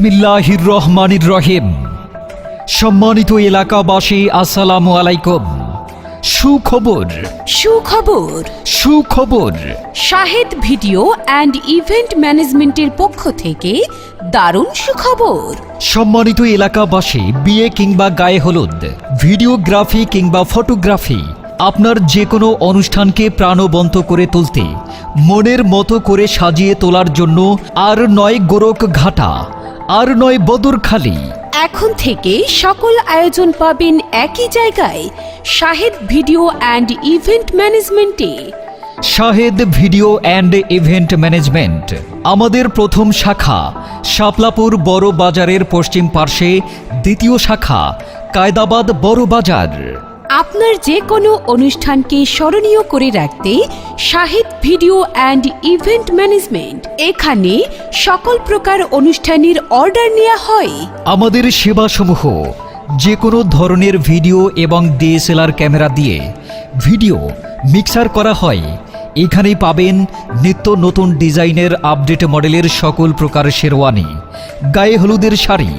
বিসমিল্লাহির রহমানির রহিম। সম্মানিত এলাকাবাসী আসসালামু আলাইকুম। সুখবর। সুখবর। সুখবর। শাহেদ ভিডিও অ্যান্ড ইভেন্ট ম্যানেজমেন্টের পক্ষ থেকে দারুণ সুখবর। সম্মানিত এলাকাবাসী বিয়ে কিংবা গায়ে হলুদ ভিডিওগ্রাফি কিংবা ফটোগ্রাফি আপনার যে কোনো অনুষ্ঠানকে প্রাণবন্ত করে তুলতে মনের মতো করে সাজিয়ে তোলার জন্য আর নয় গোরক ঘাটা। আর নয় বদরখালি এখন থেকে সকল আয়োজন পাবেন একই জায়গায় শাহেদ ভিডিও অ্যান্ড ইভেন্ট ম্যানেজমেন্টে। Shahed video and event management আমাদের প্রথম শাখা শাপলাপুর বড় বাজারের পশ্চিম পার্শ্বে দ্বিতীয় শাখা কায়দাবাদ বড় বাজার। আপনার যে কোনো অনুষ্ঠানকে স্মরণীয় করে রাখতে Shahed video and event management. এখানে সকল প্রকার অনুষ্ঠানের অর্ডার নেওয়া হয়। আমাদের সেবাসমূহ, যে কোনো ধরনের ভিডিও এবং ডিএসএলআর ক্যামেরা দিয়ে ভিডিও মিক্সার করা হয়। এখানেই পাবেন নিত্য নতুন ডিজাইনের আপডেট মডেলের সকল প্রকার শেরওয়ানি, গায়ে হলুদের শাড়ি,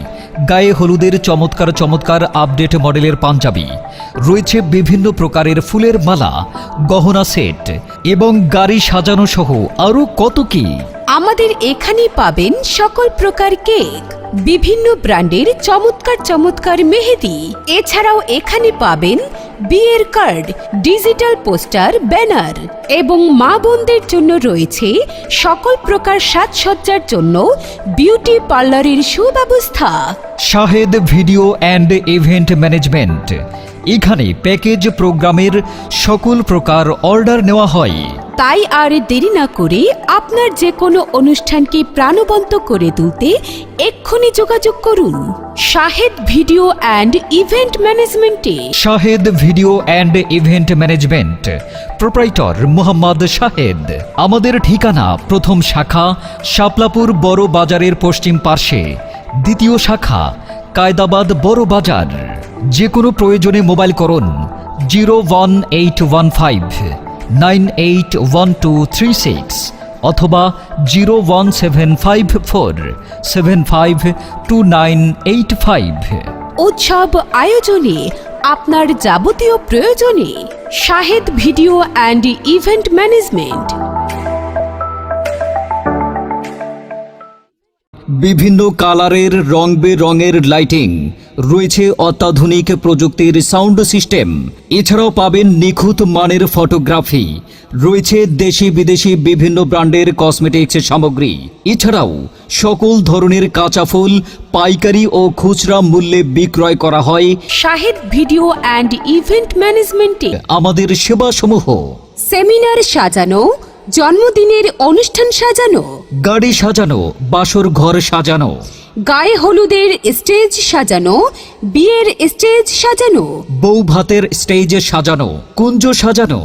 গায়ে হলুদের চমৎকার চমৎকার আপডেট মডেলের পাঞ্জাবি রয়েছে বিভিন্ন প্রকারের ফুলের মালা গহনা সেট এবং গাড়ি সাজানো সহ আরও কত কী? আমাদের এখানে পাবেন সকল প্রকার কেক বিভিন্ন ব্র্যান্ডের চমৎকার চমৎকার মেহেদি। এছাড়াও এখানে পাবেন বিয়ের কার্ড ডিজিটাল পোস্টার ব্যানার এবং মা বোনদের জন্য রয়েছে সকল প্রকার সাজসজ্জার জন্য বিউটি পার্লারের সুব্যবস্থা। Shahed video and event management এখানে প্যাকেজ প্রোগ্রামের সকল প্রকার অর্ডার নেওয়া হয়। তাই আর দেরি না করে আপনার যে কোনো অনুষ্ঠানকে প্রাণবন্ত করে তুলতে এক্ষুনি যোগাযোগ করুন। শাহেদ ভিডিও অ্যান্ড ইভেন্ট ম্যানেজমেন্টে। Shahed video and event management. Proprietor Mohammad Shahed. আমাদের ঠিকানা প্রথম শাখা শাপলাপুর বড় বাজারের পশ্চিম পার্শ্বে। দ্বিতীয় শাখা কায়দাবাদ বড় বাজার। যে কোনো প্রয়োজনে মোবাইল করুন zero one eight one five nine eight one two three six অথবা zero one seven five four seven five two nine eight five. উৎসব আয়োজনে আপনার যাবতীয় প্রয়োজনে Shahed video and event management বিভিন্ন কালারের রং বেরঙের লাইটিং। রয়েছে অত্যাধুনিক প্রযুক্তির সাউন্ড সিস্টেম। এছাড়াও পাবেন নিখুঁত মানের ফটোগ্রাফি। রয়েছে দেশি বিদেশি বিভিন্ন ব্র্যান্ডের কসমেটিক্স সামগ্রী। এছাড়াও সকল ধরনের কাঁচা ফুল পাইকারি ও খুচরা মূল্যে বিক্রয় করা হয়। শাহেদ ভিডিও অ্যান্ড ইভেন্ট ম্যানেজমেন্টে। আমাদের সেবাসমূহ। সেমিনার সাজানো জন্মদিনের অনুষ্ঠান সাজানো। গাড়ি সাজানো বাসর ঘর সাজানো। গায়ে হলুদের স্টেজ সাজানো বিয়ের স্টেজ সাজানো। বউ ভাতের স্টেজে সাজানো কুঞ্জ সাজানো।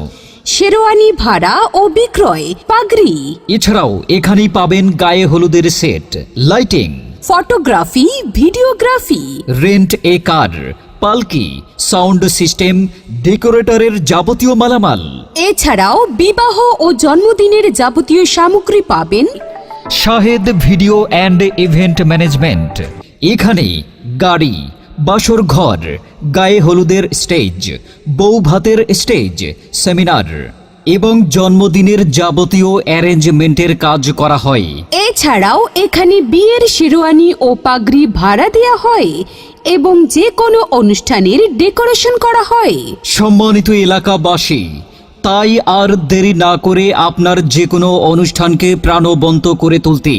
শেরওয়ানি ভাড়া ও বিক্রয় পাগড়ি। এছাড়াও এখানেই পাবেন গায়ে হলুদের set lighting. Photography videography. Rent a car পালকি সাউন্ড সিস্টেম ডেকোরেটরের যাবতীয় মালামাল। এছাড়াও বিবাহ ও জন্মদিনের যাবতীয় সামগ্রী পাবেন Shahed video and event management. এখানে গাড়ি বাসর ঘর গায়ে হলুদের স্টেজ বউ ভাতের স্টেজ সেমিনার এবং জন্মদিনের যাবতীয় অ্যারেঞ্জমেন্টের কাজ করা হয়। এছাড়াও এখানে বিয়ের শেরওয়ানি ও পাগড়ি ভাড়া দেওয়া হয়। এবং যে কোনো অনুষ্ঠানের ডেকোরেশন করা হয়। সম্মানিত এলাকাবাসী তাই আর দেরি না করে আপনার যে কোনো অনুষ্ঠানকে প্রাণবন্ত করে তুলতে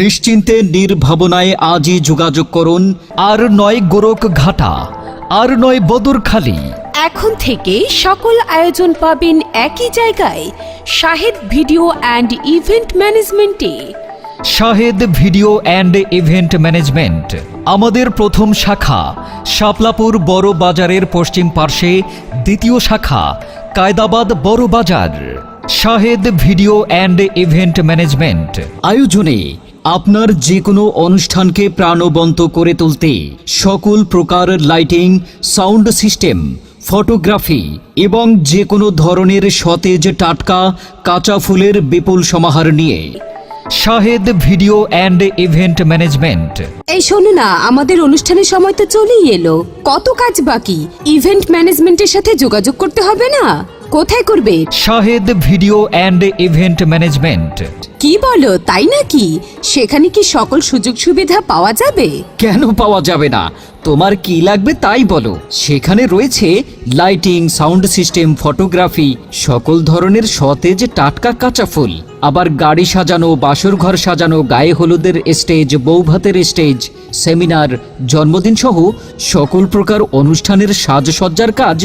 নিশ্চিন্তে নির্ভাবনায় আজই যোগাযোগ করুন আর নয় গোরক ঘাটা আর নয় বদরখালি এখন থেকে সকল আয়োজন পাবেন একই জায়গায় শাহেদ ভিডিও অ্যান্ড ইভেন্ট ম্যানেজমেন্টে। Shahed video and event management. আমাদের প্রথম শাখা, শাপলাপুর বড় বাজারের পশ্চিম পার্শ্বে দ্বিতীয় শাখা, কায়দাবাদ বড় বাজার। Shahed video and event management. আয়োজনে আপনার যে কোনো অনুষ্ঠানকে প্রাণবন্ত করে তুলতে সকল প্রকার লাইটিং, সাউন্ড সিস্টেম, ফটোগ্রাফি এবং যে কোনো ধরনের সতেজ টাটকা কাঁচা ফুলের বিপুল সমাহার নিয়ে Shahed video and event management. এই শোনো না আমাদের অনুষ্ঠানের সময় তো চলেই এলো। কত কাজ বাকি? ইভেন্ট ম্যানেজমেন্টের সাথে যোগাযোগ করতে হবে না? কোথায় করবে? Shahed video and event management. কি বলো তাই নাকি? সেখানে কি সকল সুযোগ সুবিধা পাওয়া যাবে? কেন পাওয়া যাবে না? তোমার কি লাগবে তাই বলো। সেখানে রয়েছে লাইটিং সাউন্ড সিস্টেম ফটোগ্রাফি সকল ধরনের সতেজ টাটকা কাঁচা ফুল। আবার গাড়ি সাজানো, বাসর ঘর সাজানো, গায়ে হলুদের স্টেজ বৌভাতের স্টেজ সেমিনার জন্মদিন সহ সকল প্রকার অনুষ্ঠানের সাজসজ্জার কাজ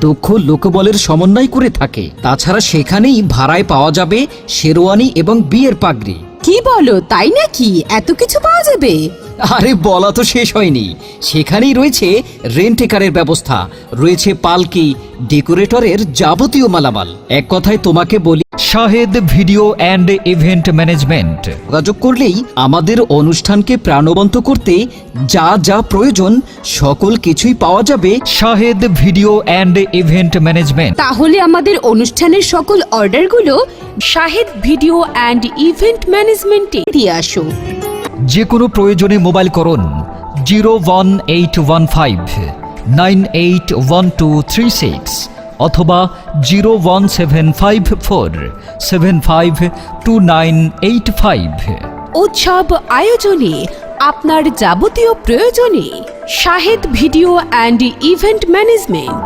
দক্ষ লোকবলের সমন্বয় করে থাকে। তাছাড়া সেখানেই ভাড়ায় পাওয়া যাবে শেরওয়ানি এবং বিয়ের পাগড়ি। কি বলো, তাই নাকি? এত কিছু পাওয়া যাবে? আরে বলা তো শেষ হয়নি। সেখানেই রয়েছে রেন্টেকারের ব্যবস্থা। রয়েছে পালকি ডেকোরেটরের যাবতীয় মালামাল। এক কথায় তোমাকে বলি, Shahed video and event management. যোগাযোগ করলেই আমাদের অনুষ্ঠানকে প্রাণবন্ত করতে যা যা প্রয়োজন, সকল কিছুই পাওয়া যাবে Shahed video and event management. তাহলে আমাদের অনুষ্ঠানের সকল অর্ডারগুলো শাহেদ ভিডিও অ্যান্ড ইভেন্ট ম্যানেজমেন্টে দিয়ে আসো। যে কোনো প্রয়োজনে মোবাইল করুন। Zero one eight one five, nine eight one two three six অথবা zero one seven five four, seven five two nine eight five. উৎসব আয়োজনে আপনার যাবতীয় প্রয়োজনে Shahed video and event management